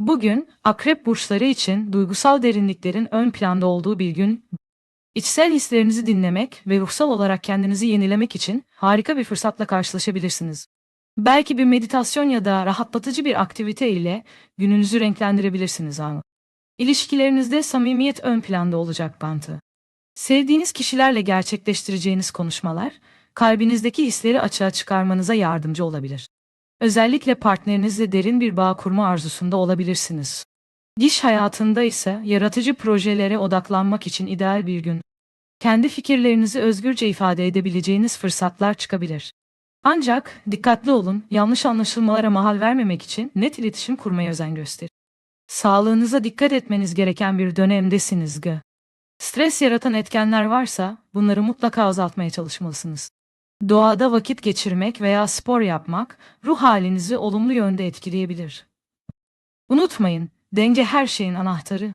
Bugün akrep burçları için duygusal derinliklerin ön planda olduğu bir gün. İçsel hislerinizi dinlemek ve ruhsal olarak kendinizi yenilemek için harika bir fırsatla karşılaşabilirsiniz. Belki bir meditasyon ya da rahatlatıcı bir aktivite ile gününüzü renklendirebilirsiniz ama. İlişkilerinizde samimiyet ön planda olacak bantı. Sevdiğiniz kişilerle gerçekleştireceğiniz konuşmalar, kalbinizdeki hisleri açığa çıkarmanıza yardımcı olabilir. Özellikle partnerinizle derin bir bağ kurma arzusunda olabilirsiniz. İş hayatında ise yaratıcı projelere odaklanmak için ideal bir gün. Kendi fikirlerinizi özgürce ifade edebileceğiniz fırsatlar çıkabilir. Ancak dikkatli olun, yanlış anlaşılmalara mahal vermemek için net iletişim kurmaya özen gösterin. Sağlığınıza dikkat etmeniz gereken bir dönemdesiniz g. Stres yaratan etkenler varsa bunları mutlaka azaltmaya çalışmalısınız. Doğada vakit geçirmek veya spor yapmak ruh halinizi olumlu yönde etkileyebilir. Unutmayın, denge her şeyin anahtarı.